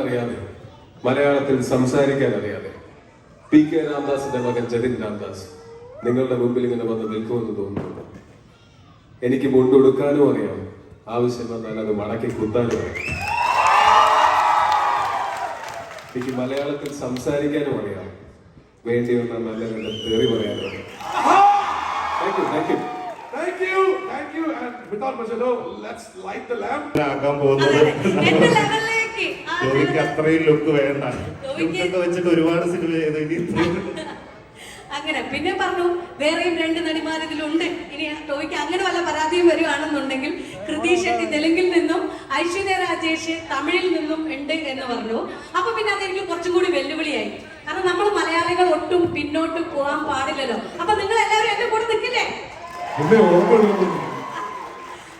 അറിയാതെ മലയാളത്തിൽ സംസാരിക്കാൻ അറിയാതെ പി കെ രാംദാസിന്റെ മകൻ ജതിൻ രാംദാസ് നിങ്ങളുടെ മുമ്പിൽ ഇങ്ങനെ വന്ന് നിൽക്കുമെന്ന് തോന്നുന്നുണ്ട് എനിക്ക് മുണ്ടൊടുക്കാനും അറിയാം. ആവശ്യം വന്നാൽ അത് മടക്കി കുത്താനും അറിയാം. എനിക്ക് മലയാളത്തിൽ സംസാരിക്കാനും അറിയാം. വേണ്ടി വന്നാൽ നല്ല നല്ല തെറി പറയാനും അറിയാം. ആകാൻ പോകുന്നത് ഗോപിക്ക് അത്രയും ലുക്ക് വേണ്ട. ലുക്കൊക്കെ വെച്ചിട്ട് ഒരുപാട് സിനിമ ചെയ്തു ഇനി അങ്ങനെ. പിന്നെ പറഞ്ഞു വേറെയും രണ്ട് നടിമാർ ഇതിലുണ്ട് ഇനി ടോയ്ക്ക് അങ്ങനെ വല്ല പരാതിയും വരുവാണെന്നുണ്ടെങ്കിൽ കൃതി ഷെട്ടി തെലുങ്കിൽ നിന്നും ഐശ്വര്യ രാജേഷ് തമിഴിൽ നിന്നും ഉണ്ട് എന്ന് പറഞ്ഞു. അപ്പൊ പിന്നെ അതെനിക്ക് കുറച്ചും കൂടി വെല്ലുവിളിയായി. കാരണം നമ്മൾ മലയാളികൾ ഒട്ടും പിന്നോട്ട് പോകാൻ പാടില്ലല്ലോ. അപ്പൊ നിങ്ങൾ എല്ലാവരും എന്റെ കൂടെ നിൽക്കില്ലേ പിന്നെ ഓർമ്മയുള്ളത്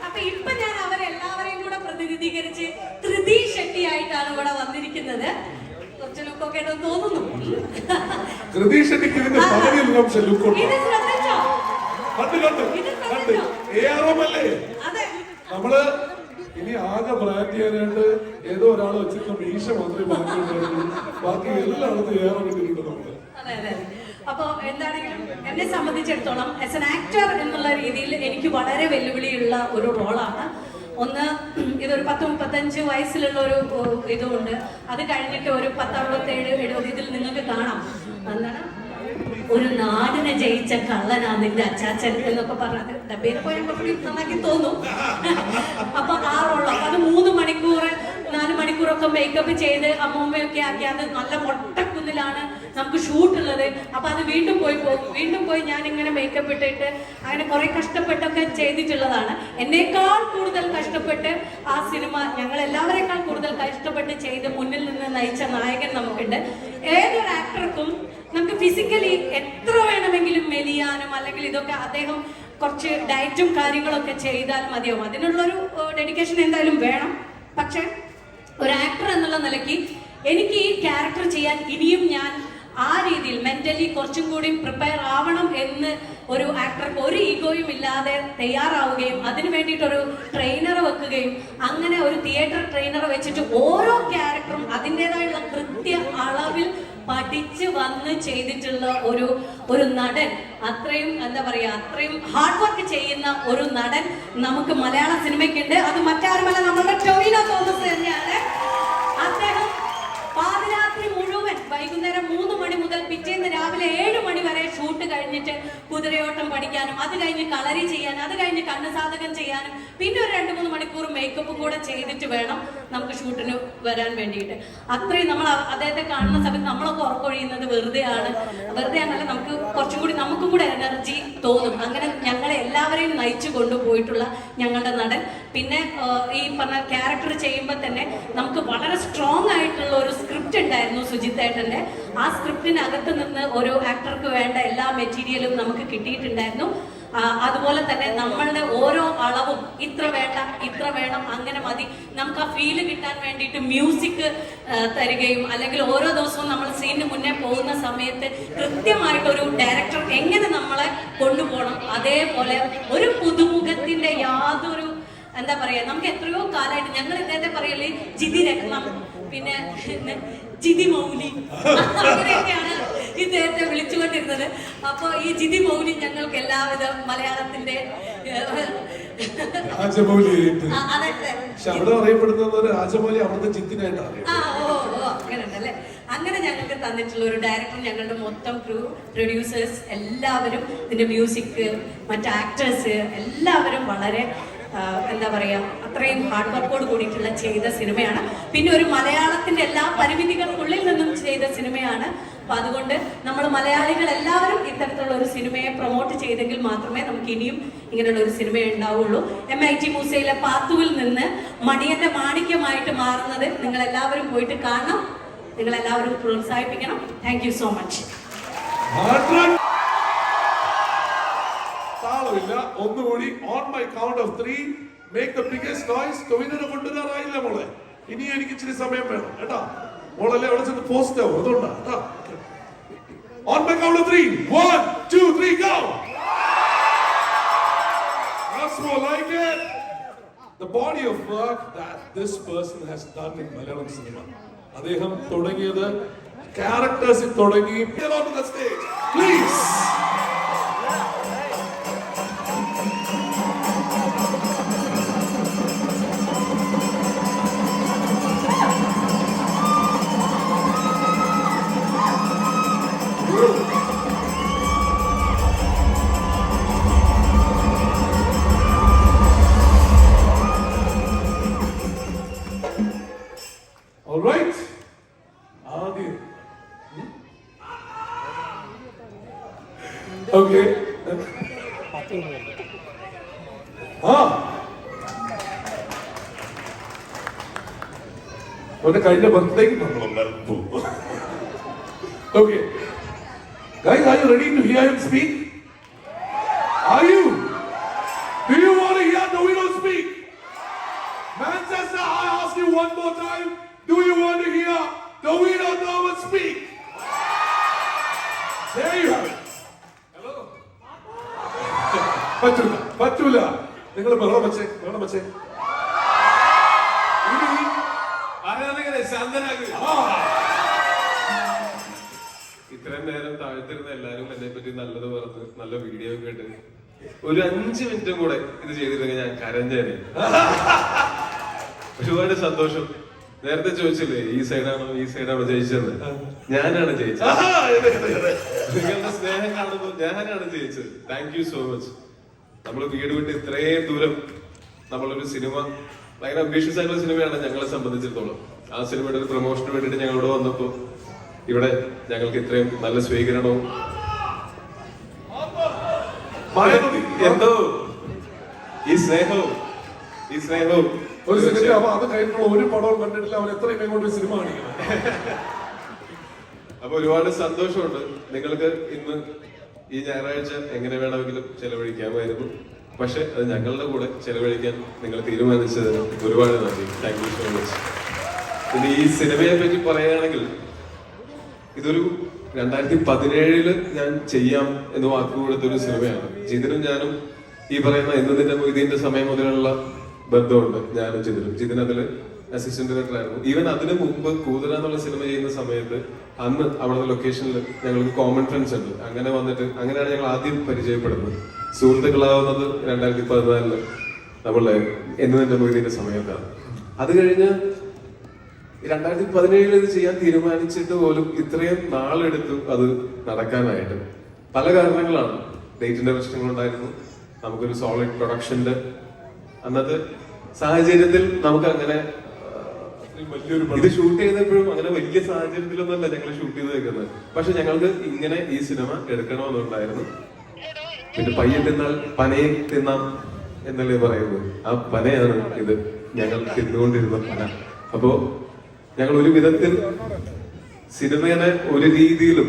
അപ്പൊ ഇപ്പൊ ഞാൻ അവരെല്ലാവരെയും കൂടെ പ്രതിനിധീകരിച്ച് ത്രിതി ഷെട്ടി ആയിട്ടാണ് ഇവിടെ വന്നിരിക്കുന്നത്. കുറച്ച് ലുക്കൊക്കെ ഉണ്ടെന്ന് തോന്നുന്നു. ഇത് ശ്രദ്ധിച്ചോ? ഇത് ശ്രദ്ധിച്ചോ? അതെ. നമ്മൾ ഇനി ആകെ ബ്രാൻഡ് ചെയ്യാനായിട്ട് ഏതോ ഒരാൾ വെച്ചിട്ട് മീശ മാത്രമേ ബാക്കിയുണ്ടായിരുന്നു ബാക്കി എല്ലായിടത്തും ഏറെ കിട്ടിയിട്ടുണ്ട് നമ്മൾ അതെ അതെ. അപ്പൊ എന്താണെങ്കിലും എന്നെ സംബന്ധിച്ചിടത്തോളം ആസ് എൻ ആക്ടർ എന്നുള്ള രീതിയിൽ എനിക്ക് വളരെ വെല്ലുവിളിയുള്ള ഒരു റോളാണ് ഒന്ന് ഇതൊരു പത്ത് മുപ്പത്തഞ്ച് വയസ്സിലുള്ള ഒരു ഇതുണ്ട്. അത് കഴിഞ്ഞിട്ട് ഒരു പത്ത് അറുപത്തേഴ് എഴുപത് ഇതിൽ നിങ്ങൾക്ക് കാണാം. എന്താണ്? ഒരു നാടിനെ ജയിച്ച കള്ളനാ നിന്റെ അച്ചാച്ചൻ എന്നൊക്കെ പറഞ്ഞത്. ഡബയിൽ പോയപ്പോഴും നന്നാക്കി തോന്നും. അപ്പൊ ആ റോൾ അപ്പൊ അത് മൂന്ന് മണിക്കൂർ നാല് മണിക്കൂറൊക്കെ മേക്കപ്പ് ചെയ്ത് അമ്മൂമ്മയൊക്കെ ആക്കി അത് നല്ല മൊട്ടക്കുന്നിലാണ് നമുക്ക് ഷൂട്ട് ഉള്ളത്. അപ്പൊ അത് വീണ്ടും പോയി പോകും. വീണ്ടും പോയി ഞാൻ ഇങ്ങനെ മേക്കപ്പ് ഇട്ടിട്ട് അങ്ങനെ കുറെ കഷ്ടപ്പെട്ടൊക്കെ ചെയ്തിട്ടുള്ളതാണ്. എന്നേക്കാൾ കൂടുതൽ കഷ്ടപ്പെട്ട് ആ സിനിമ ഞങ്ങൾ കൂടുതൽ കഷ്ടപ്പെട്ട് ചെയ്ത് മുന്നിൽ നിന്ന് നയിച്ച നായകൻ നമുക്കുണ്ട്. ഏതൊരു ആക്ടർക്കും നമുക്ക് ഫിസിക്കലി എത്ര വേണമെങ്കിലും മെലിയാനും അല്ലെങ്കിൽ ഇതൊക്കെ അദ്ദേഹം കുറച്ച് ഡയറ്റും കാര്യങ്ങളൊക്കെ ചെയ്താൽ മതിയാവും അതിനുള്ളൊരു ഡെഡിക്കേഷൻ എന്തായാലും വേണം. പക്ഷെ ഒരു ആക്ടർ എന്നുള്ള നിലയ്ക്ക് എനിക്ക് ഈ ക്യാരക്ടർ ചെയ്യാൻ ഇനിയും ഞാൻ ആ രീതിയിൽ മെന്റലി കുറച്ചും കൂടി പ്രിപ്പയർ ആവണം എന്ന് ഒരു ആക്ടർക്ക് ഒരു ഈഗോയും ഇല്ലാതെ തയ്യാറാവുകയും അതിന് വേണ്ടിയിട്ടൊരു ട്രെയിനറെ വെക്കുകയും അങ്ങനെ ഒരു തിയേറ്റർ ട്രെയിനറെ വെച്ചിട്ട് ഓരോ ക്യാരക്ടറും അതിന്റെതായുള്ള കൃത്യ അളവിൽ പഠിച്ച് വന്ന് ചെയ്തിട്ടുള്ള ഒരു ഒരു നടൻ. അത്രയും എന്താ പറയുക അത്രയും ഹാർഡ് വർക്ക് ചെയ്യുന്ന ഒരു നടൻ നമുക്ക് മലയാള സിനിമയ്ക്കുണ്ട്. അത് മറ്റാരുമല്ല നമ്മുടെ ടൊവിനോ തോമസ് തന്നെയാണ് അദ്ദേഹം പാതിരാത്രി മുഴുവൻ വൈകുന്നേരം മൂന്ന് മണി മുതൽ പിറ്റേന്ന് രാവിലെ ഏഴ് മണി വരെ ഷൂട്ട് കഴിഞ്ഞിട്ട് കുതിരയോട്ടം പഠിക്കാനും അത് കഴിഞ്ഞ് കളരി ചെയ്യാനും അത് കഴിഞ്ഞ് കണ്ണുസാധകം ചെയ്യാനും പിന്നെ ഒരു രണ്ട് മൂന്ന് മണിക്കൂർ മേക്കപ്പും കൂടെ ചെയ്തിട്ട് വേണം നമുക്ക് ഷൂട്ടിന് വരാൻ വേണ്ടിയിട്ട്. അത്രയും നമ്മൾ അദ്ദേഹത്തെ കാണുന്ന സമയത്ത് നമ്മളൊക്കെ ഉറക്കൊഴിയുന്നത് വെറുതെയാണ്. വെറുതെ ആണല്ല നമുക്ക് കുറച്ചും കൂടി നമുക്കും കൂടെ എനർജി തോന്നും. അങ്ങനെ ഞങ്ങളെ എല്ലാവരെയും നയിച്ചു കൊണ്ടുപോയിട്ടുള്ള ഞങ്ങളുടെ നടൻ പിന്നെ ഈ പറഞ്ഞ ക്യാരക്ടർ ചെയ്യുമ്പോൾ തന്നെ നമുക്ക് വളരെ സ്ട്രോങ് ആയിട്ടുള്ള ഒരു സ്ക്രിപ്റ്റ് ഉണ്ടായിരുന്നു സുജിത് ഏട്ടന്റെ ആ സ്ക്രിപ്റ്റിനകത്ത് നിന്ന് ഒരു ആക്ടർക്ക് വേണ്ട എല്ലാ മെറ്റീരിയലും നമുക്ക് കിട്ടിയിട്ടുണ്ടായിരുന്നു. അതുപോലെ തന്നെ നമ്മളുടെ ഓരോ അളവും ഇത്ര വേണ്ട ഇത്ര വേണം അങ്ങനെ മതി. നമുക്ക് ആ ഫീൽ കിട്ടാൻ വേണ്ടിയിട്ട് മ്യൂസിക് തരികയും അല്ലെങ്കിൽ ഓരോ ദിവസവും നമ്മൾ സീനിന് മുന്നേ പോകുന്ന സമയത്ത് കൃത്യമായിട്ടൊരു ഡയറക്ടർ എങ്ങനെ നമ്മളെ കൊണ്ടുപോകണം അതേപോലെ ഒരു പുതുമുഖത്തിന്റെ യാതൊരു എന്താ പറയാ നമുക്ക് എത്രയോ കാലമായിട്ട് ഞങ്ങൾ ഇദ്ദേഹത്തെ പറയല്ലേ ജിതി രത്നം പിന്നെ ജിതി മൗലി. അങ്ങനെയൊക്കെയാണ് ഇദ്ദേഹത്തെ വിളിച്ചുകൊണ്ടിരുന്നത്. അപ്പൊ ഈ ജിതി മൗലി ഞങ്ങൾക്ക് എല്ലാവിധ മലയാളത്തിന്റെ അങ്ങനെ ഞങ്ങൾക്ക് തന്നിട്ടുള്ള ഒരു ഡയറക്ടർ ഞങ്ങളുടെ മൊത്തം ക്രൂ പ്രൊഡ്യൂസേഴ്സ് എല്ലാവരും ഇതിന്റെ മ്യൂസിക് മറ്റു ആക്ടേഴ്സ് എല്ലാവരും വളരെ എന്താ പറയുക അത്രയും ഹാർഡ് വർക്കോട് കൂടിയിട്ടുള്ള ചെയ്ത സിനിമയാണ്. പിന്നെ ഒരു മലയാളത്തിന്റെ എല്ലാ പരിമിതികൾക്കുള്ളിൽ നിന്നും ചെയ്ത സിനിമയാണ്. അപ്പൊ അതുകൊണ്ട് നമ്മൾ മലയാളികൾ എല്ലാവരും ഇത്തരത്തിലുള്ള ഒരു സിനിമയെ പ്രൊമോട്ട് ചെയ്തെങ്കിൽ മാത്രമേ നമുക്ക് ഇനിയും ഇങ്ങനെയുള്ള ഒരു സിനിമ ഉണ്ടാവുള്ളൂ. എം ഐ ടി മൂസയിലെ പാത്തുവിൽ നിന്ന് മണിയന്റെ മാണിക്യമായിട്ട് മാറുന്നത് നിങ്ങൾ എല്ലാവരും പോയിട്ട് കാണണം. നിങ്ങൾ എല്ലാവരും പ്രോത്സാഹിപ്പിക്കണം. താങ്ക് യു സോ മച്ച് ഒന്നുകൂടി on my count of three make the biggest noise ടൊവിനോനെ കൊണ്ടുവരാറായില്ല മോളെ. ഇനി എനിക്ക് ഇച്ചിരി സമയം വേണം. കേട്ടോ? മോളല്ലേ അവിടെ ചെന്ന് പോസ്റ്റ് ആവും. അതുകൊണ്ടാ. കേട്ടോ? On my count of three one two three go That's more like it. the body of work that this person has done in Malayalam cinema. അദ്ദേഹം തുടങ്ങിയത് ക്യാരക്ടേഴ്സിൽ തുടങ്ങി. Get അവന്റെ കഴിഞ്ഞ ബർത്ത്ഡേക്ക് നമ്മൾ okay Guys, are you ready to hear him speak? ഇത്രയും നേരം താഴ്ത്തിരുന്ന എല്ലാരും എന്നെ പറ്റി നല്ലത് പറഞ്ഞ് നല്ല വീഡിയോ ഒക്കെ ഇട്ട് ഒരു അഞ്ചു മിനിറ്റും കൂടെ ഇത് ചെയ്തിരുന്നെങ്കിൽ ഞാൻ കരഞ്ഞേനെ ഒരുപാട് സന്തോഷം. നേരത്തെ ചോദിച്ചില്ലേ ഈ സൈഡാണോ ഈ സൈഡാണോ ജയിച്ചത്? ഞാനാണ് ജയിച്ചത്. നിങ്ങളുടെ സ്നേഹം കാണുമ്പോൾ ഞാനാണ് ജയിച്ചത്. താങ്ക് യു സോ മച്ച് നമ്മൾ വീട് വിട്ട് ഇത്രയും ദൂരം നമ്മളൊരു സിനിമ ഭയങ്കര അംബീഷ്യസ് ആയിട്ടുള്ള സിനിമയാണ് ഞങ്ങളെ സംബന്ധിച്ചിടത്തോളം. ആ സിനിമയുടെ ഒരു പ്രൊമോഷന് വേണ്ടിയിട്ട് ഞങ്ങൾ വന്നപ്പോൾ വന്നപ്പോ ഇവിടെ ഞങ്ങൾക്ക് ഇത്രയും നല്ല സ്വീകരണവും. എന്തോ? ഈ സ്നേഹവും ഈ സ്നേഹവും. ഒരു സിനിമ അപ്പൊ അത് കഴിഞ്ഞുള്ള ഒരു പടവും കണ്ടിട്ടില്ല. അവൻ എത്രയും കൈകൊണ്ട് സിനിമ കാണിക്കണം. അപ്പൊ ഒരുപാട് സന്തോഷമുണ്ട്. നിങ്ങൾക്ക് ഇന്ന് ഈ ഞായറാഴ്ച എങ്ങനെ വേണമെങ്കിലും ചെലവഴിക്കാമായിരുന്നു. പക്ഷെ അത് ഞങ്ങളുടെ കൂടെ ചെലവഴിക്കാൻ നിങ്ങൾ തീരുമാനിച്ചതിന് ഒരുപാട് നന്ദി. താങ്ക് യു സോ മച്ച് ഇനി ഈ സിനിമയെ പറ്റി പറയുകയാണെങ്കിൽ ഇതൊരു രണ്ടായിരത്തി പതിനേഴിൽ ഞാൻ ചെയ്യാം എന്ന് വാക്ക് കൊടുത്തൊരു സിനിമയാണ്. ജിതിനും ഞാനും ഈ പറയുന്ന എന്നതിന്റെ മൊയ്തീന്റെ സമയം മുതലുള്ള ബന്ധമുണ്ട് ഞാനും ജിതിനും. ജിതിൻ അതിൽ അസിസ്റ്റന്റ് ഡയറക്ടർ ആയിരുന്നു. ഈവൻ അതിനു മുമ്പ് കൂതല എന്നുള്ള സിനിമ ചെയ്യുന്ന സമയത്ത് അന്ന് അവിടുത്തെ ലൊക്കേഷനിൽ ഞങ്ങൾക്ക് കോമൺ ഫ്രണ്ട്സ് ഉണ്ട്. അങ്ങനെ വന്നിട്ട് അങ്ങനെയാണ് ഞങ്ങൾ ആദ്യം പരിചയപ്പെടുന്നത്. സുഹൃത്തുക്കളാവുന്നത് രണ്ടായിരത്തി പതിനാലിൽ നമ്മളെ എന്നതിന്റെ മൊയ്തീന്റെ സമയത്താണ്. അത് കഴിഞ്ഞ് രണ്ടായിരത്തി പതിനേഴിൽ ഇത് ചെയ്യാൻ തീരുമാനിച്ചിട്ട് പോലും ഇത്രയും നാളെടുത്തു അത് നടക്കാനായിട്ട് പല കാരണങ്ങളാണ്. ഡേറ്റിന്റെ പ്രശ്നങ്ങളുണ്ടായിരുന്നു. നമുക്കൊരു സോളിഡ് പ്രൊഡക്ഷന്റെ അന്നത്തെ സാഹചര്യത്തിൽ നമുക്ക് അങ്ങനെ ഇത് ഷൂട്ട് ചെയ്തപ്പോഴും അങ്ങനെ വലിയ സാഹചര്യത്തിലൊന്നല്ല ഞങ്ങൾ ഷൂട്ട് ചെയ്ത് വെക്കുന്നത്. പക്ഷെ ഞങ്ങൾക്ക് ഇങ്ങനെ ഈ സിനിമ എടുക്കണമെന്നുണ്ടായിരുന്നു. പിന്നെ പയ്യെ തിന്നാൽ പനയെ തിന്നാം എന്നല്ലേ പറയുന്നത്. ആ പനയാണ് ഇത് ഞങ്ങൾ തിന്നുകൊണ്ടിരുന്ന പന. അപ്പോ ഞങ്ങൾ ഒരു വിധത്തിൽ സിനിമയെ ഒരു രീതിയിലും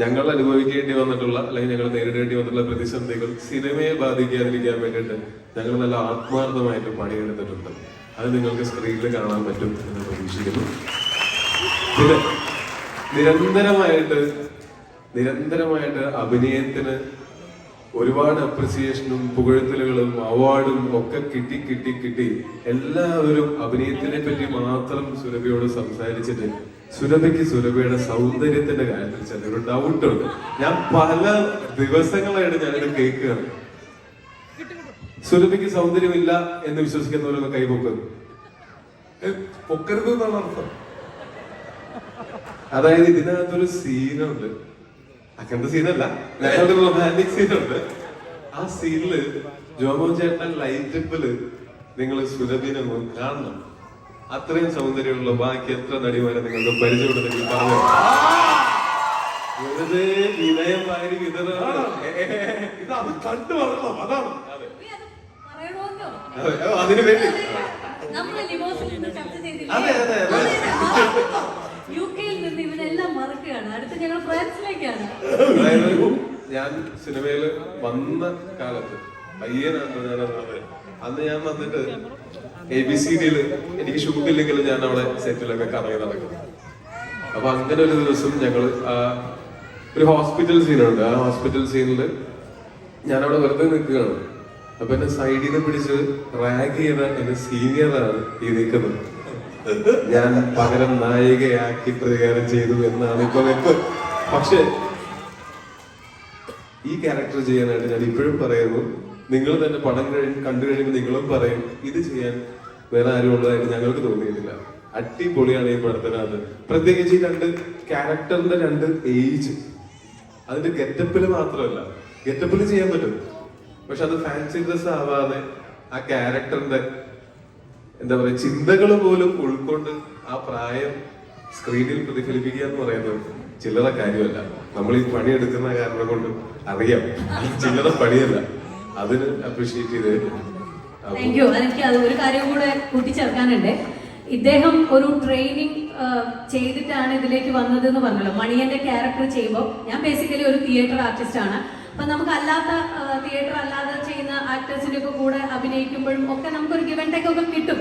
ഞങ്ങൾ അനുഭവിക്കേണ്ടി വന്നിട്ടുള്ള അല്ലെങ്കിൽ ഞങ്ങൾ നേരിടേണ്ടി വന്നിട്ടുള്ള പ്രതിസന്ധികൾ സിനിമയെ ബാധിക്കാതിരിക്കാൻ വേണ്ടിയിട്ട് ഞങ്ങൾ നല്ല ആത്മാർത്ഥമായിട്ട് പണിയെടുത്തിട്ടുണ്ട്. അത് നിങ്ങൾക്ക് സ്ക്രീനിൽ കാണാൻ പറ്റും എന്ന് പ്രതീക്ഷിക്കുന്നു. നിരന്തരമായിട്ട് നിരന്തരമായിട്ട് അഭിനയത്തിന് ഒരുപാട് അപ്രിസിയേഷനും പുകഴ്ത്തലുകളും അവാർഡും ഒക്കെ കിട്ടി കിട്ടി കിട്ടി. എല്ലാവരും അഭിനയത്തിനെ പറ്റി മാത്രം സുരഭിയോട് സംസാരിച്ചിട്ട് സുരഭിക്ക് സുരഭിയുടെ സൗന്ദര്യത്തിന്റെ കാര്യത്തിൽ ചെറിയൊരു ഡൗട്ട് ഉണ്ട്. ഞാൻ പല ദിവസങ്ങളായിട്ട് ഞാനിത് കേൾക്കുകയാണ്. സുരഭിക്ക് സൗന്ദര്യമില്ല എന്ന് വിശ്വസിക്കുന്നവരൊന്ന് കൈപൊക്കും. പൊക്കരുത് എന്നാണ് അർത്ഥം. അതായത് ഇതിനകത്തൊരു സീനുണ്ട് അങ്ങനത്തെ സീനല്ല. ഞങ്ങളുടെ റൊമാന്റിക് സീനുണ്ട്. ആ സീനിൽ ജോമോ ചേട്ടൻ ലൈറ്റപ്പിൽ നിങ്ങൾ സുരഭിനെ കാണണം. അത്രയും സൗന്ദര്യമുള്ള ബാക്കി എത്ര നടിമാരെ നിങ്ങൾക്ക് പരിചയപ്പെടുന്നെങ്കിൽ പറഞ്ഞു? വെറുതെ വിനയം വാരി വിതറാണ്. ഇത് അത് കണ്ടു അതാണ്. അതിനു വേണ്ടി? അതെ, അതെ, യു കെയിൽ അടുത്ത് ഞങ്ങൾ ഫ്രാൻസിലേക്കാണ്. ഞാൻ സിനിമയിൽ വന്ന കാലത്ത് അന്ന് ഞാൻ വന്നിട്ട് എ ബി സി ഡിയിൽ എനിക്ക് ഷൂട്ടില്ലെങ്കിലും ഞാൻ അവിടെ സെറ്റിലൊക്കെ കറങ്ങി നടക്കും. അപ്പൊ അങ്ങനെ ഒരു ദിവസം ഞങ്ങൾ ഒരു ഹോസ്പിറ്റൽ സീനുണ്ട് ആ ഹോസ്പിറ്റൽ സീനിൽ ഞാൻ അവിടെ വെറുതെ നിൽക്കുകയാണ്. അപ്പൊ എന്നെ സൈഡിൽ നിന്ന് പിടിച്ച് റാഗ് ചെയ്ത എന്റെ സീനിയറാണ് ഈ നിൽക്കുന്നത്. ഞാൻ പകരം നായികയാക്കി പ്രതികാരം ചെയ്തു എന്നാണ് ഇപ്പൊ പക്ഷെ ഈ ക്യാരക്ടർ ചെയ്യാനായിട്ട് ഞാൻ ഇപ്പോഴും പറയുന്നു നിങ്ങൾ തന്നെ പടം കഴിഞ്ഞ് കണ്ടു കഴിയുമ്പോൾ നിങ്ങളും പറയും ഇത് ചെയ്യാൻ വേറെ ആരും ഉള്ളതായിട്ട് ഞങ്ങൾക്ക് തോന്നിയിട്ടില്ല. അടിപൊളിയാണ് ഈ പടത്തിനകത്ത്. പ്രത്യേകിച്ച് ഈ രണ്ട് ക്യാരക്ടറിന്റെ രണ്ട് ഏജ് അതിന്റെ ഗെറ്റപ്പിൽ മാത്രമല്ല ഗെറ്റപ്പിൽ ചെയ്യാൻ പറ്റും. പക്ഷെ അത് ഫാൻസി ഡ്രസ് ആവാതെ ആ ക്യാരക്ടറിന്റെ എന്താ പറയാ ചിന്തകൾ പോലും ഉൾക്കൊണ്ട് ആ പ്രായം സ്ക്രീനിൽ പ്രതിഫലിപ്പിക്കുക എന്ന് പറയുന്നത് ചില്ലറ കാര്യമല്ല. നമ്മൾ ഈ പണി എടുക്കുന്ന കാരണം കൊണ്ട് അറിയാം. ഈ ചില്ലറ പണിയല്ല. അതിന് അപ്രീഷിയേറ്റ് ചെയ്ത് താങ്ക് യു എനിക്ക് അത് ഒരു കാര്യം കൂടെ കൂട്ടിച്ചേർക്കാനുണ്ട്. ഇദ്ദേഹം ഒരു ട്രെയിനിങ് ചെയ്തിട്ടാണ് ഇതിലേക്ക് വന്നത് എന്ന് പറഞ്ഞല്ലോ. മണിയന്റെ ക്യാരക്ടർ ചെയ്യുമ്പോൾ ഞാൻ ബേസിക്കലി ഒരു തിയേറ്റർ ആർട്ടിസ്റ്റ് ആണ്. അപ്പൊ നമുക്ക് അല്ലാത്ത തിയേറ്റർ അല്ലാതെ ചെയ്യുന്ന ആക്ടേഴ്സിന്റെ ഒക്കെ കൂടെ അഭിനയിക്കുമ്പോഴും ഒക്കെ നമുക്കൊരു ഗിവൻ ടേക്ക് ഒക്കെ കിട്ടും.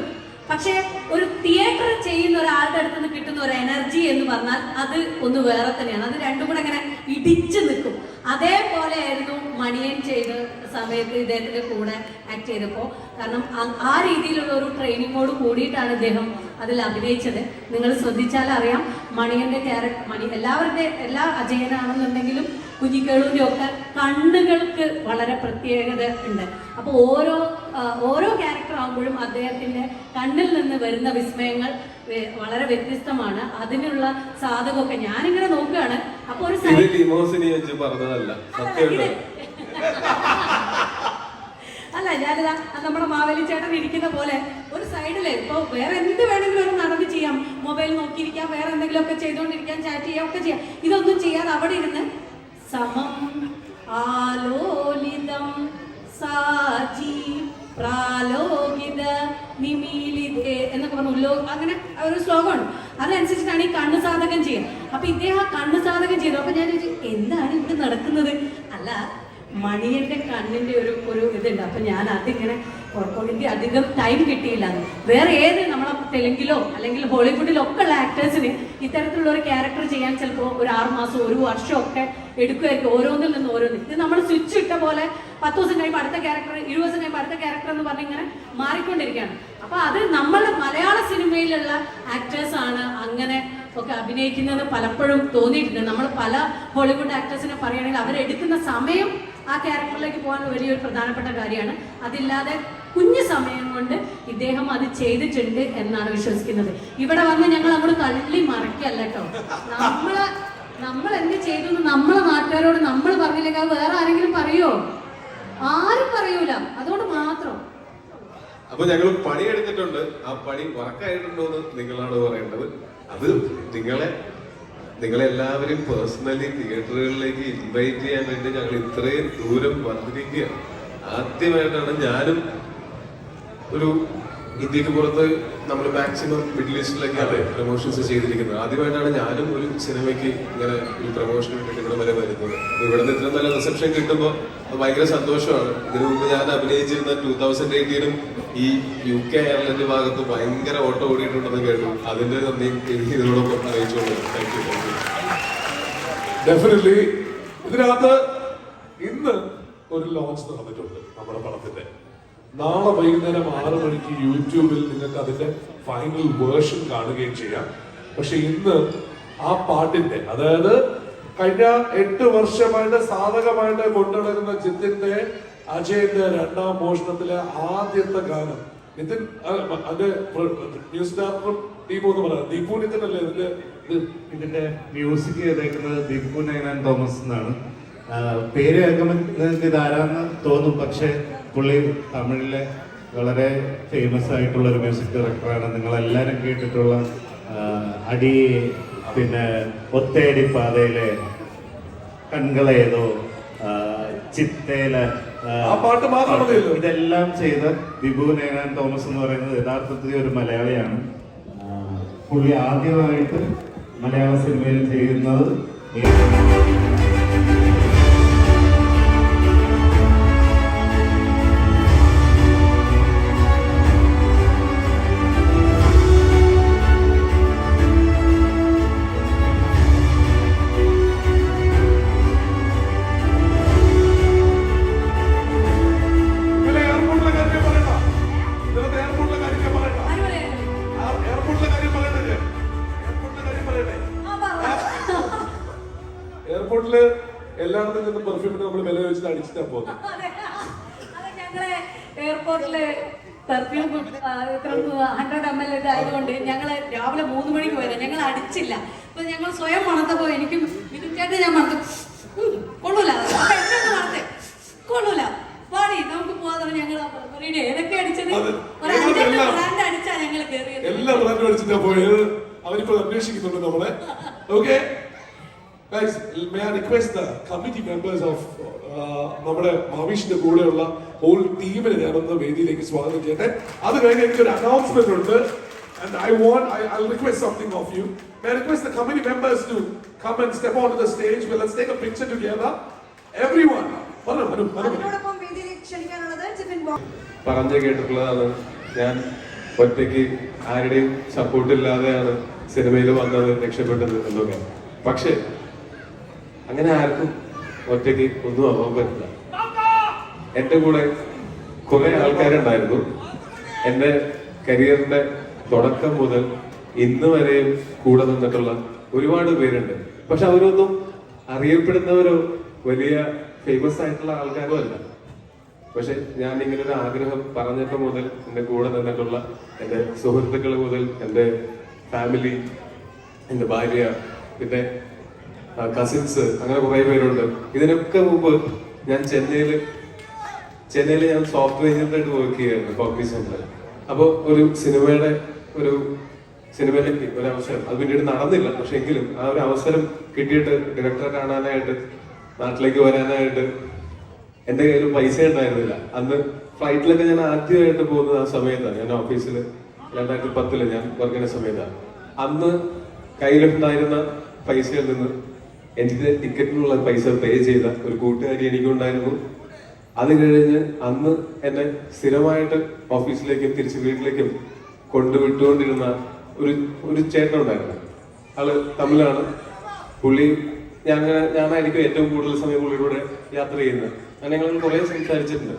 പക്ഷേ ഒരു തിയേറ്റർ ചെയ്യുന്ന ഒരാളുടെ അടുത്ത് നിന്ന് കിട്ടുന്ന ഒരു എനർജി എന്ന് പറഞ്ഞാൽ അത് ഒന്ന് വേറെ തന്നെയാണ്. അത് രണ്ടും കൂടെ ഇങ്ങനെ ഇടിച്ചു നിൽക്കും. അതേപോലെ ആയിരുന്നു മണിയൻ ചെയ്ത സമയത്ത് ഇദ്ദേഹത്തിന്റെ കൂടെ ആക്ട് ചെയ്തപ്പോൾ. കാരണം ആ രീതിയിലുള്ള ഒരു ട്രെയിനിങ്ങോട് കൂടിയിട്ടാണ് ഇദ്ദേഹം അതിൽ അഭിനയിച്ചത്. നിങ്ങൾ ശ്രദ്ധിച്ചാൽ അറിയാം മണിയന്റെ ക്യാരക്ടർ മണി എല്ലാവരുടെ എല്ലാ അജയനാണെന്നുണ്ടെങ്കിലും കുഞ്ഞിക്കേളൂരിന്റെ ഒക്കെ കണ്ണുകൾക്ക് വളരെ പ്രത്യേകത ഉണ്ട്. അപ്പോൾ ഓരോ ഓരോ ക്യാരക്ടർ ആകുമ്പോഴും അദ്ദേഹത്തിന്റെ കണ്ണിൽ നിന്ന് വരുന്ന വിസ്മയങ്ങൾ വളരെ വ്യത്യസ്തമാണ്. അതിനുള്ള സാധകമൊക്കെ ഞാനിങ്ങനെ നോക്കുകയാണ്. അപ്പോൾ ഒരു പറഞ്ഞതല്ല അല്ല ഞാനിതാ നമ്മുടെ മാവേലി ചേട്ടൻ ഇരിക്കുന്ന പോലെ ഒരു സൈഡിൽ ഇപ്പൊ വേറെ എന്ത് വേണമെങ്കിലും ഒരു നടന്ന് ചെയ്യാം. മൊബൈൽ നോക്കിയിരിക്കാം വേറെ എന്തെങ്കിലും ഒക്കെ ചെയ്തുകൊണ്ടിരിക്കാം ചാറ്റ് ചെയ്യാം ഒക്കെ ചെയ്യാം. ഇതൊന്നും ചെയ്യാതെ അവിടെ ഇരുന്ന് സമം ആലോലിതം സാജി പ്രാലോകിത നിമീലിതേ എന്നൊക്കെ പറഞ്ഞു. ഉല്ലോ അങ്ങനെ ഒരു ശ്ലോകമുണ്ട് അതനുസരിച്ചിട്ടാണ് ഈ കണ്ണ് സാധകം ചെയ്യുക. അപ്പൊ ഇദ്ദേഹം ആ കണ്ണ് സാധകം ചെയ്തു. അപ്പൊ ഞാൻ ചോദിച്ചു എന്താണ് ഇവിടെ നടക്കുന്നത്? അല്ല മണിയന്റെ കണ്ണിന്റെ ഒരു ഒരു ഇതുണ്ട്. അപ്പൊ ഞാൻ അതിങ്ങനെ എനിക്ക് അധികം ടൈം കിട്ടിയില്ല. വേറെ ഏത് നമ്മളെ തെലുങ്കിലോ അല്ലെങ്കിൽ ഹോളിവുഡിലോ ഒക്കെ ഉള്ള ആക്ടേഴ്സിന് ഇത്തരത്തിലുള്ള ഒരു ക്യാരക്ടർ ചെയ്യാൻ ചിലപ്പോൾ ഒരു ആറ് മാസം ഒരു വർഷം ഒക്കെ എടുക്കുമായിരിക്കും ഓരോന്നിൽ നിന്ന് ഓരോന്നിൽ ഇത് നമ്മൾ സ്വിച്ച് ഇട്ട പോലെ പത്ത് ദിവസം കഴിയുമ്പോൾ അടുത്ത ക്യാരക്ടർ ഇരുപത് ദിവസം കഴിയുമ്പോൾ അടുത്ത ക്യാരക്ടർ എന്ന് പറഞ്ഞ് ഇങ്ങനെ മാറിക്കൊണ്ടിരിക്കുകയാണ്. അപ്പൊ അത് നമ്മൾ മലയാള സിനിമയിലുള്ള ആക്ടേഴ്സ് ആണ് അങ്ങനെ ഒക്കെ അഭിനയിക്കുന്നത് പലപ്പോഴും തോന്നിയിട്ടുണ്ട്. നമ്മൾ പല ഹോളിവുഡ് ആക്ടേഴ്സിനെ പറയുകയാണെങ്കിൽ അവരെടുക്കുന്ന സമയം ആ ക്യാരക്ടറിലേക്ക് പോകാൻ വലിയൊരു പ്രധാനപ്പെട്ട കാര്യമാണ്. അതില്ലാതെ കുഞ്ഞു സമയം കൊണ്ട് ഇദ്ദേഹം അത് ചെയ്തിട്ടുണ്ട് എന്നാണ് വിശ്വസിക്കുന്നത്. ഇവിടെ വന്ന് ഞങ്ങൾ അങ്ങോട്ട് തള്ളി മറക്കല്ല കേട്ടോ. നമ്മൾ നമ്മൾ എന്ത് ചെയ്തു നമ്മളെ നാട്ടുകാരോട് നമ്മൾ പറഞ്ഞില്ലെങ്കിൽ അത് വേറെ ആരെങ്കിലും പറയോ? ആരും പറയൂല. അതുകൊണ്ട് മാത്രം. അപ്പൊ ഞങ്ങൾ പണി പണിയെടുത്തിട്ടുണ്ട്. ആ പണി വർക്കായിട്ടുണ്ടോ എന്ന് നിങ്ങളാണ് പറയേണ്ടത്. അത് നിങ്ങളെ നിങ്ങളെ എല്ലാവരും പേഴ്സണലി തിയേറ്ററുകളിലേക്ക് ഇൻവൈറ്റ് ചെയ്യാൻ വേണ്ടി ഞങ്ങൾ ഇത്രയും ദൂരം വന്നിരിക്കുകയാണ്. ആദ്യമായിട്ടാണ് ഞാനും ഒരു ഇന്ത്യയ്ക്ക് പുറത്ത് നമ്മൾ മാക്സിമം മിഡിൽ ഈസ്റ്റിലൊക്കെയാണ് പ്രൊമോഷൻസ് ചെയ്തിരിക്കുന്നത്. ആദ്യമായിട്ടാണ് ഞാനും ഒരു സിനിമയ്ക്ക് ഇങ്ങനെ ഒരു പ്രൊമോഷൻ കിട്ടുന്നത് വരെ വരുന്നത്. ഇവിടെ നിന്ന് ഇത്രയും നല്ല റിസപ്ഷൻ കിട്ടുമ്പോൾ അത് ഭയങ്കര സന്തോഷമാണ്. ഇതിനു മുമ്പ് ഞാൻ അഭിനയിച്ചിരുന്ന ടൂ തൗസൻഡ് എയ്റ്റീനും ഈ യു കെ അയർലൻഡ് ഭാഗത്ത് ഭയങ്കര ഓട്ടം ഓടിയിട്ടുണ്ടെന്ന് കേട്ടു. അതിന്റെ നന്ദി എനിക്ക് ഇതിനോടൊപ്പം അറിയിച്ചുകൊണ്ട് താങ്ക് യു ഡെഫിനറ്റ്ലി ഇതിനകത്ത് ഇന്ന് ഒരു ലോഞ്ച് നടന്നിട്ടുണ്ട് നമ്മുടെ പടത്തിന്റെ. നാളെ വൈകുന്നേരം ആറ് മണിക്ക് യൂട്യൂബിൽ നിങ്ങൾക്ക് അതിന്റെ ഫൈനൽ വേർഷൻ കാണുകയും ചെയ്യാം. പക്ഷെ ഇന്ന് ആ പാട്ടിന്റെ അതായത് കഴിഞ്ഞ എട്ട് വർഷമായിട്ട് സാധകമായിട്ട് കൊണ്ടുനടക്കുന്ന ജിത്തിന്റെ അജയന്റെ രണ്ടാം മോഷണത്തിലെ ആദ്യത്തെ ഗാനം. നിതിൻ അതിന്റെ ന്യൂസ് ഡയറക്ടറും ദീപു എന്ന് പറയാം ദീപു നിതിൻ അല്ലേ ഇതിന്റെ ഇതിന്റെ മ്യൂസിക് ചെയ്തേക്കുന്നത് ദീപു നൈനാൻ തോമസ് എന്നാണ്. പേര് കേൾക്കുമ്പോൾ നിങ്ങൾക്ക് ഇതാരാന്ന് തോന്നും. പക്ഷെ പുള്ളി തമിഴിലെ വളരെ ഫേമസ് ആയിട്ടുള്ള ഒരു മ്യൂസിക് ഡയറക്ടറാണ് നിങ്ങൾ എല്ലാവരും കേട്ടിട്ടുള്ള അടി പിന്നെ ഒത്തേടി പാതയിലെ കൺകളേതോ ചിത്തേല പാട്ട് മാത്രം. ഇതെല്ലാം ചെയ്ത വിഭു നേനാൻ തോമസ് എന്ന് പറയുന്നത് യഥാർത്ഥത്തിൽ ഒരു മലയാളിയാണ് പുള്ളി ആദ്യമായിട്ട് മലയാള സിനിമയിൽ ചെയ്യുന്നത് പെർഫ്യൂമിന് നമ്മൾ വില വെച്ചിട്ട് അടിച്ചിട്ടാ പോകുന്നത് ഞങ്ങളെ എയർപോർട്ടിൽ പെർഫ്യൂം ഹൺഡ്രഡ് എം എൽ ഇതായതുകൊണ്ട് ഞങ്ങൾ രാവിലെ മൂന്ന് മണിക്ക് പോയത്. ഞങ്ങൾ അടിച്ചില്ല. അപ്പൊ ഞങ്ങൾ സ്വയം മണത്തപ്പോ എനിക്കും വിധിച്ചേട്ട് ഞാൻ മണത്തു കൊള്ളൂല. അപ്പൊ എന്നെ ഒന്ന് കൊള്ളൂല. പാടി നമുക്ക് പോവാതെ ഞങ്ങൾ ഏതൊക്കെ അടിച്ചത്? ഒരു അഞ്ചെട്ട് ഞങ്ങളെല്ലാം- ബ്രാൻഡ് അടിച്ചാ ഞങ്ങൾ കയറിയത് എല്ലാ ബ്രാൻഡും അടിച്ചിട്ടാ പോയത്. അവരിപ്പോ അന്വേഷിക്കുന്നുണ്ട് നമ്മളെ. Okay Guys, may request the committee members of നമ്മുടെ മാവിഷിന്റെ കൂടെയുള്ള ഹോൾ ടീമിനെ ഞാനൊന്ന് വേദിയിലേക്ക് സ്വാഗതം ചെയ്യട്ടെ അത് കഴിഞ്ഞ് എനിക്കൊരു അനൗൺസ്മെന്റ് ഉണ്ട് and I want I, I'll request something of you. May I request the committee members to come and step onto the stage? Well, let's take a picture together. Everyone. പറഞ്ഞു കേട്ടിട്ടുള്ളതാണ് ഞാൻ ഒറ്റയ്ക്ക് ആരുടെയും സപ്പോർട്ട് ഇല്ലാതെയാണ് സിനിമയിൽ വന്നത് രക്ഷപ്പെട്ടത് എന്നൊക്കെ പക്ഷേ അങ്ങനെ ആർക്കും ഒറ്റയ്ക്ക് ഒന്നും ആവാൻ പറ്റില്ല. എന്റെ കൂടെ കുറെ ആൾക്കാരുണ്ടായിരുന്നു. എന്റെ കരിയറിന്റെ തുടക്കം മുതൽ ഇന്ന് വരെയും കൂടെ നിന്നിട്ടുള്ള ഒരുപാട് പേരുണ്ട്. പക്ഷെ അവരൊന്നും അറിയപ്പെടുന്നവരോ വലിയ ഫേമസ് ആയിട്ടുള്ള ആൾക്കാരോ അല്ല. പക്ഷെ ഞാൻ ഇങ്ങനെ ഒരു ആഗ്രഹം പറഞ്ഞപ്പോ മുതൽ എന്റെ കൂടെ നിന്നിട്ടുള്ള എന്റെ സുഹൃത്തുക്കൾ മുതൽ എന്റെ ഫാമിലി എന്റെ ഭാര്യ പിന്നെ കസിൻസ് അങ്ങനെ കുറെ പേരുണ്ട്. ഇതിനൊക്കെ മുമ്പ് ഞാൻ ചെന്നൈയിൽ ചെന്നൈയിൽ ഞാൻ സോഫ്റ്റ്വെയർ എഞ്ചിനീയറായിട്ട് വർക്ക് ചെയ്യായിരുന്നു കോഗ്നിഷനിൽ അപ്പോൾ ഒരു സിനിമയുടെ ഒരു സിനിമയിലേക്ക് ഒരു അവസരം. അത് പിന്നീട് നടന്നില്ല പക്ഷെ എങ്കിലും ആ ഒരു അവസരം കിട്ടിയിട്ട് ഡയറക്ടറെ കാണാനായിട്ട് നാട്ടിലേക്ക് വരാനായിട്ട് എന്റെ കയ്യിൽ പൈസ ഉണ്ടായിരുന്നില്ല. അന്ന് ഫ്ലൈറ്റിലൊക്കെ ഞാൻ ആദ്യമായിട്ട് പോകുന്നത് ആ സമയത്താണ്. ഞാൻ ഓഫീസിൽ രണ്ടായിരത്തി പത്തിൽ ഞാൻ വർക്ക് ചെയ്യുന്ന സമയത്താണ്. അന്ന് കയ്യിലുണ്ടായിരുന്ന പൈസയിൽ നിന്ന് എനിക്ക് ടിക്കറ്റിനുള്ള പൈസ പേ ചെയ്ത ഒരു കൂട്ടുകാരി എനിക്കുണ്ടായിരുന്നു. അത് കഴിഞ്ഞ് അന്ന് എന്നെ സ്ഥിരമായിട്ട് ഓഫീസിലേക്കും തിരിച്ച് വീട്ടിലേക്കും കൊണ്ടുവിട്ടുകൊണ്ടിരുന്ന ഒരു ഒരു ചേട്ടൻ ഉണ്ടായിരുന്നു. ആൾ തമിഴാണ്. പുള്ളി ഞാൻ ഞാനായിരിക്കും ഏറ്റവും കൂടുതൽ സമയം പുള്ളിയുടെ കൂടെ യാത്ര ചെയ്യുന്നത്. ഞാൻ ഞങ്ങൾ കുറെ സംസാരിച്ചിട്ടുണ്ട്.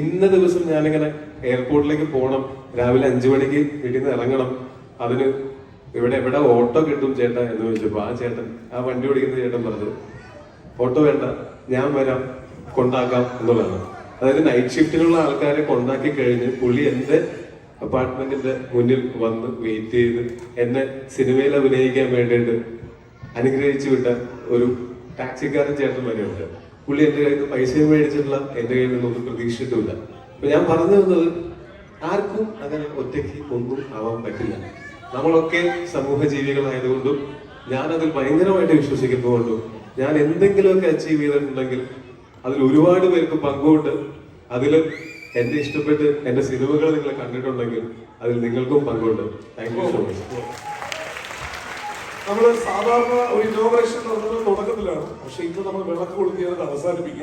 ഇന്ന ദിവസം ഞാനിങ്ങനെ എയർപോർട്ടിലേക്ക് പോകണം രാവിലെ അഞ്ചു മണിക്ക് വീട്ടിൽ നിന്ന് ഇറങ്ങണം. അതിന് ഇവിടെ എവിടെ ഓട്ടോ കിട്ടും ചേട്ടൻ എന്ന് ചോദിച്ചപ്പോ ആ ചേട്ടൻ ആ വണ്ടി ഓടിക്കുന്ന ചേട്ടൻ പറഞ്ഞു. ഓട്ടോ വേണ്ട ഞാൻ വരാം കൊണ്ടാക്കാം എന്നുള്ളതാണ്. അതായത് നൈറ്റ് ഷിഫ്റ്റിലുള്ള ആൾക്കാരെ കൊണ്ടാക്കി കഴിഞ്ഞ് പുള്ളി എന്റെ അപ്പാർട്ട്മെന്റിന്റെ മുന്നിൽ വന്ന് വെയിറ്റ് ചെയ്ത് എന്നെ സിനിമയിൽ അഭിനയിക്കാൻ വേണ്ടിയിട്ട് അനുഗ്രഹിച്ചു വിട്ട ഒരു ടാക്സിക്കാരൻ ചേട്ടൻ വരെയുണ്ട്. പുള്ളി എന്റെ കയ്യിൽ നിന്ന് പൈസയും മേടിച്ചിട്ടില്ല എന്റെ കയ്യിൽ നിന്നൊന്നും പ്രതീക്ഷിച്ചിട്ടില്ല അപ്പൊ ഞാൻ പറഞ്ഞു തന്നത് ആർക്കും അങ്ങനെ ഒറ്റയ്ക്ക് ഒന്നും ആവാൻ പറ്റില്ല. നമ്മളൊക്കെ സമൂഹ ജീവികളായതുകൊണ്ടും ഞാൻ അതിൽ ഭയങ്കരമായിട്ട് വിശ്വസിക്കുന്നതുകൊണ്ടും ഞാൻ എന്തെങ്കിലുമൊക്കെ അച്ചീവ് ചെയ്തിട്ടുണ്ടെങ്കിൽ അതിൽ ഒരുപാട് പേർക്ക് പങ്കുണ്ട്. അതിൽ എന്നെ ഇഷ്ടപ്പെട്ട് എന്റെ സിനിമകൾ നിങ്ങൾ കണ്ടിട്ടുണ്ടെങ്കിൽ അതിൽ നിങ്ങൾക്കും പങ്കുണ്ട്. താങ്ക് യു സോ മച്ച് നമ്മൾ സാധാരണ ഒരു ഇന്നോഗ്രേഷൻ നടന്നത് തുടക്കത്തിലാണ്. പക്ഷെ ഇന്ന് നമ്മൾ വിളക്ക് കൊളുത്തിയത് അവസാനിപ്പിക്കുക.